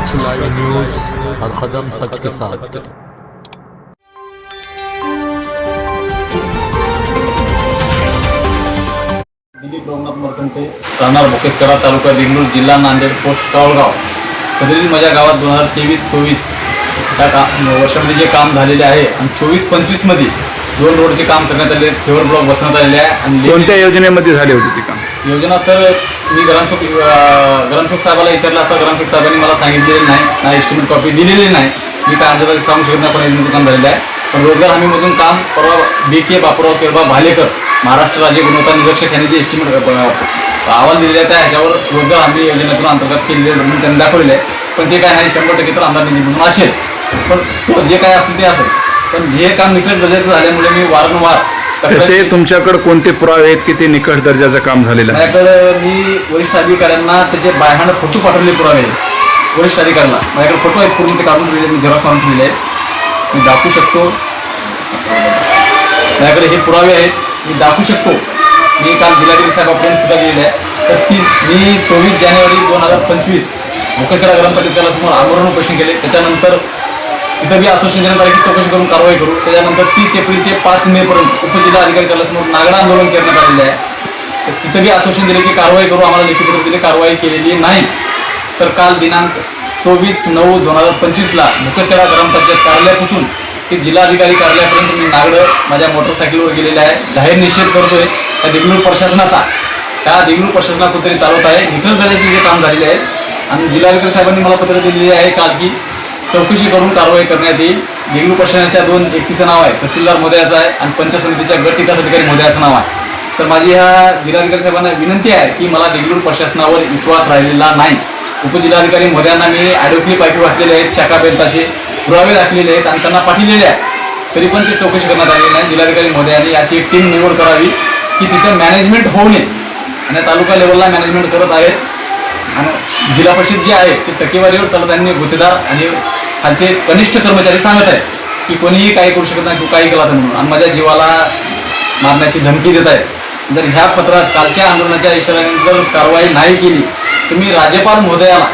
सच live news हर कदम सच के साथ। दिलीप रघुनाथ मरकंटे राहणार बोकेसकडा तालुका देगलूर जिल्हा नांदेड पोस्ट कावळगाव. सदरील माझ्या गावात दोन हजार तेवीस चोवीस. त्या का वर्षामध्ये जे काम झालेले आहे आणि चोवीस पंचवीसमध्ये दोन रोडचे काम करण्यात आले फेवर ब्लॉक बसवण्यात आलेले आहे आणि कोणत्या योजनेमध्ये झाले होते ते काम? योजना सर मी ग्रामसेवक ग्रामसेवक साहेबाला विचारलं असता ग्रामसेवक साहेबांनी मला सांगितलेलं नाही ना एस्टिमेट कॉपी दिलेली नाही. मी काय अंदाजात सांगू शकत नाही पण योजनेचं काम झालेलं आहे. पण रोजगार हमीमधून काम परवा बी के बापूराव किरबा भालेकर महाराष्ट्र राज्य गुणवत्ता निरीक्षक यांनी जे एस्टिमेट अहवाल दिलेले आहे त्या ह्याच्यावर रोजगार हमी योजनेतून अंतर्गत केलेले आहे म्हणून त्यांनी दाखवलेले आहे. पण ते काय नाही शंभर टक्के तर अंदाज म्हणून असेल. पण सो जे काय असेल ते असेल. पण हे काम निकट दर्जाचं झाल्यामुळे मी वारंवार त्याचे तुमच्याकडे कोणते पुरावे आहेत की ते निकष दर्जाचं काम झालेलं आहे? माझ्याकडे मी वरिष्ठ अधिकाऱ्यांना त्याचे बायहांड फोटो पाठवले पुरावे आहेत. वरिष्ठ अधिकाऱ्याला माझ्याकडे फोटो आहेत पूर्ण ते काढून ठेवले मी झेरॉक्स मारून ठेवले आहेत. मी दाखवू शकतो. माझ्याकडे हे पुरावे आहेत मी दाखवू शकतो. मी काल जिल्हाधिकारी साहेबांपर्यंत सुद्धा गेलेले आहे. तर ती मी चोवीस जानेवारी दोन हजार पंचवीस मुखकडा ग्रामपंचायतीला समोर आमरण उपोषण केले. त्याच्यानंतर इथं बी असोसिएशन चौकशी करून कारवाई करू. त्याच्यानंतर तीस एप्रिल ते पाच मे पर्यंत उपजिल्हाधिकारी कार्यालयासमोर नागडा आंदोलन करण्यात आलेलं आहे. तर तिथं बी असोसिएशन दिले की कारवाई करू. आम्हाला लिखित पत्र कारवाई केलेली नाही. तर काल दिनांक चोवीस नऊ दोन हजार पंचवीसला भुकसखेडा ग्रामपंचायत कार्यालयापासून ते जिल्हाधिकारी कार्यालयापर्यंत मी नागडं माझ्या मोटरसायकलवर गेलेलं आहे. जाहीर निषेध करतोय. त्या देगलूर प्रशासनाचा. त्या देगलूर प्रशासनात कुठेतरी चालवत आहे. निखळ दर्जाचे जे काम झालेले आहेत. आणि जिल्हाधिकारी साहेबांनी मला पत्र दिलेली आहे काल की चौकशी करून कारवाई करण्यात येईल. देगलूर प्रशासनाच्या दोन व्यक्तीचं नाव आहे तहसीलदार मोदयाचं आहे आणि पंचायत समितीच्या गट विकास अधिकारी मोदयाचं नाव आहे. तर माझी ह्या जिल्हाधिकारी साहेबांना विनंती आहे की मला देगलूर प्रशासनावर विश्वास राहिलेला नाही. उपजिल्हाधिकारी मोदयांना मी ॲडोक्ली पायपी वाटलेले आहेत शाखा बेंताचे पुरावे दाखलेले आहेत आणि त्यांना पाठिलेले आहे. तरी पण ते चौकशी करण्यात आलेली नाही. जिल्हाधिकारी मोदयांनी अशी एक टीम निवड करावी की तिथं मॅनेजमेंट होऊ नये. आणि तालुका लेवलला मॅनेजमेंट करत आहेत. आणि जिल्हा परिषद जे आहे ते टक्केवारीवर चालत आणि गुतेदार आणि खालचे कनिष्ठ कर्मचारी सांगत आहेत की कोणीही काही करू शकत नाही तू काही केला तर म्हणून. आणि माझ्या जीवाला मारण्याची धमकी देत आहेत. जर ह्या पत्रात कालच्या आंदोलनाच्या इशाऱ्याने जर कारवाई नाही केली तर मी राज्यपाल महोदयाला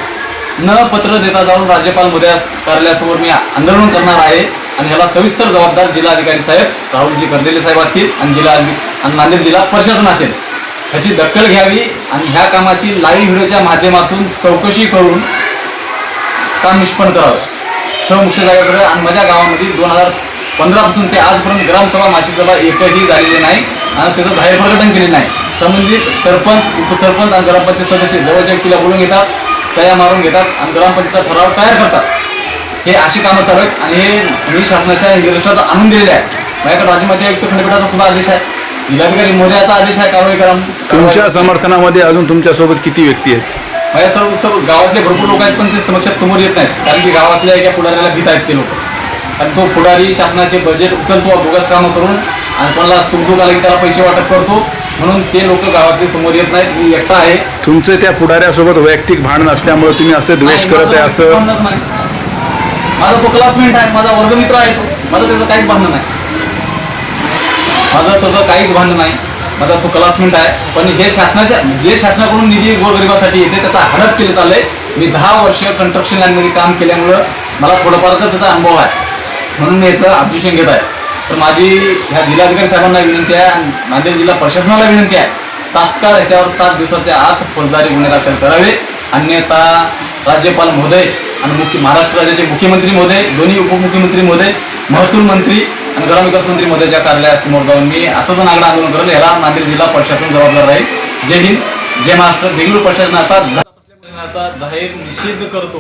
न पत्र देता जाऊन राज्यपाल महोदया कार्यालयासमोर मी आंदोलन करणार आहे. आणि ह्याला सविस्तर जबाबदार जिल्हाधिकारी साहेब राहुलजी कर्देले साहेब असतील आणि जिल्हा आणि नांदेड जिल्हा प्रशासन असेल. ह्याची दखल घ्यावी आणि ह्या कामाची लाईव्ह व्हिडिओच्या माध्यमातून चौकशी करून काम निष्पन्न करावं. सर्व मुख्य जागेकडे आणि माझ्या गावामध्ये दोन हजार पंधरापासून ते आजपर्यंत ग्रामसभा मासिक सभा एकही झालेली नाही. आणि त्याचं जाहीर प्रकटन केले नाही. संबंधित सरपंच उपसरपंच आणि ग्रामपंचायत सदस्य जवळच्या व्यक्तीला बोलून घेतात सह्या मारून घेतात आणि ग्रामपंचायतचा ठराव तयार करतात. हे अशी कामं चालू आहेत आणि हे मी शासनाच्या निर्देशात आणून दिलेले आहे माझ्याकडे राज्यमध्ये आयुक्त खंडपीठाचा सुद्धा आदेश आहे. जिल्हाधिकारी मोर्याचा आदेश आहे कारवाई करा तुमच्या समर्थनामध्ये अजून तुमच्यासोबत किती व्यक्ती आहेत? माझ्या सर्व सर्व गावातले भरपूर लोक आहेत पण ते समक्षात समोर येत नाहीत. कारण की गावातल्या एका पुढाऱ्याला भीत आहेत ते लोक. आणि तो पुढारी शासनाचे बजेट उचलतो बोगस कामं करून आणि कोणाला सुखदुख आलं की त्याला पैसे वाटप करतो. म्हणून ते लोक गावातले समोर येत नाहीत. मी एकटा आहे. तुमचं त्या पुढाऱ्यासोबत वैयक्तिक भांडण असल्यामुळे तुम्ही असं द्वेष नाही, करत आहे माझं असं? भांडणच नाही. माझा तो क्लासमेट आहे माझा वर्गमित्र आहे तो. माझं त्याचं काहीच भांडण नाही. माझं त्याचं काहीच भांडण नाही. माझा तो क्लासमेंट आहे. पण हे शासनाच्या जे शासनाकडून निधी गोरगरिबासाठी येते त्याचा हडप केलं चाललंय. मी दहा वर्ष कन्स्ट्रक्शन लाईनमध्ये काम केल्यामुळं मला थोडंफार तर त्याचा अनुभव आहे. म्हणून मी याचं ऑब्जेक्शन घेत आहे. तर माझी ह्या जिल्हाधिकारी साहेबांना विनंती आहे आणि नांदेड जिल्हा प्रशासनाला विनंती आहे तात्काळ याच्यावर सात दिवसाच्या आत फौजदारी गुन्हे दाखल करावे. अन्यथा राज्यपाल महोदय आणि मुख्य महाराष्ट्र राज्याचे मुख्यमंत्री महोदय दोन्ही उपमुख्यमंत्री महोदय महसूल मंत्री आणि ग्रामविकास मंत्री महोदयाच्या कार्यालयासमोर जाऊन मी असंच नागडा आंदोलन करेल याला नांदेड जिल्हा प्रशासन जबाबदार राहील. जय हिंद जय महाराष्ट्र देगलूर प्रशासनाचा जाहीर निषेध करतो.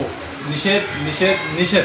निषेध निषेध निषेध.